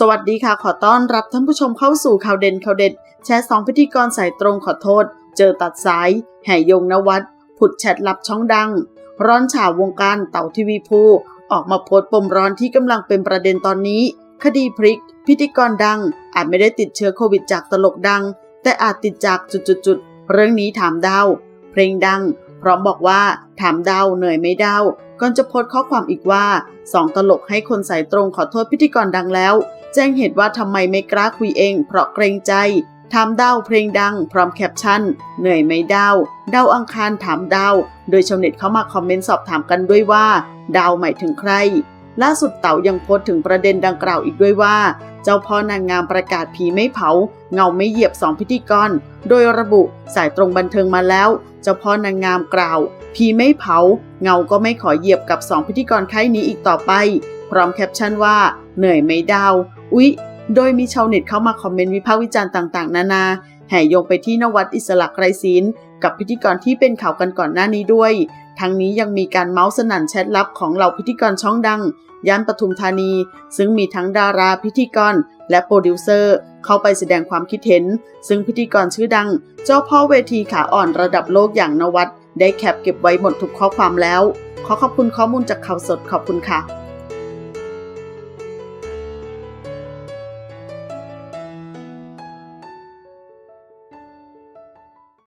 สวัสดีค่ะ ขอต้อนรับท่านผู้ชมเข้าสู่ข่าวเด่นข่าวเด็ด แชร์สองพิธีกรสายตรงขอโทษ เจอตัดสาย แห่ยงนวัดผุดแชทลับช่องดัง ร้อนฉาวงการเต่าทีวีภูออกมาโพสต์ปมร้อนที่กำลังเป็นประเด็นตอนนี้ คดีพริก พิธีกรดัง อาจไม่ได้ติดเชื้อโควิดจากตลกดัง แต่อาจติดจากจุดๆเรื่องนี้ถามดาวเพลงดัง พร้อมบอกว่าถามดาวเหนื่อยไหม่ดาว ก่อนจะโพสต์ข้อความอีกว่าสองตลกให้คนสายตรงขอโทษพิธีกรดังแล้ว แจ้งเหตุว่าทำไมไม่กล้าคุยเอง เพราะเกรงใจถามดาวเพลงดัง พร้อมแคปชั่น เหนื่อยไหมดาวดาวอังคารถามดาว โดยชาวเน็ตเข้ามาคอมเมนต์สอบถามกันด้วยว่า ดาวหมายถึงใคร ล่าสุดเต๋ายังโพสต์ถึงประเด็นดังกล่าวอีกด้วยว่า เจ้าพ่อนางงามประกาศผีไม่เผา เงาไม่เหยียบสองพิธีกร โดยระบุสายตรงบันเทิงมาแล้ว เจ้าพ่อนางงามกล่าว ผีไม่เผา เงาก็ไม่ขอเหยียบกับสองพิธีกรค่ายนี้อีกต่อไป พร้อมแคปชั่นว่า เหนื่อยไหมดาว อุ๊ย โดยมีชาวเน็ตเข้ามาคอมเมนต์วิพากษ์วิจารณ์ต่าง ๆ นานา แห่ยงไปที่นวัดอิสระไกรศิลกับพิธีกรที่เป็นข่าวกันก่อนหน้านี้ด้วย ทั้งนี้ยังมีการเมาส์สนั่นแชทลับของเหล่าพิธีกรช่องดัง ย่านปทุมธานี ซึ่งมีทั้งดาราพิธีกร และโปรดิวเซอร์ เข้าไปแสดงความคิดเห็น ซึ่งพิธีกรชื่อดัง เจ้าพ่อเวทีขาอ่อนระดับโลกอย่างนวัดได้แคปเก็บไว้หมดทุกข้อความแล้ว ขอขอบคุณข้อมูลจากข่าวสดขอบคุณค่ะ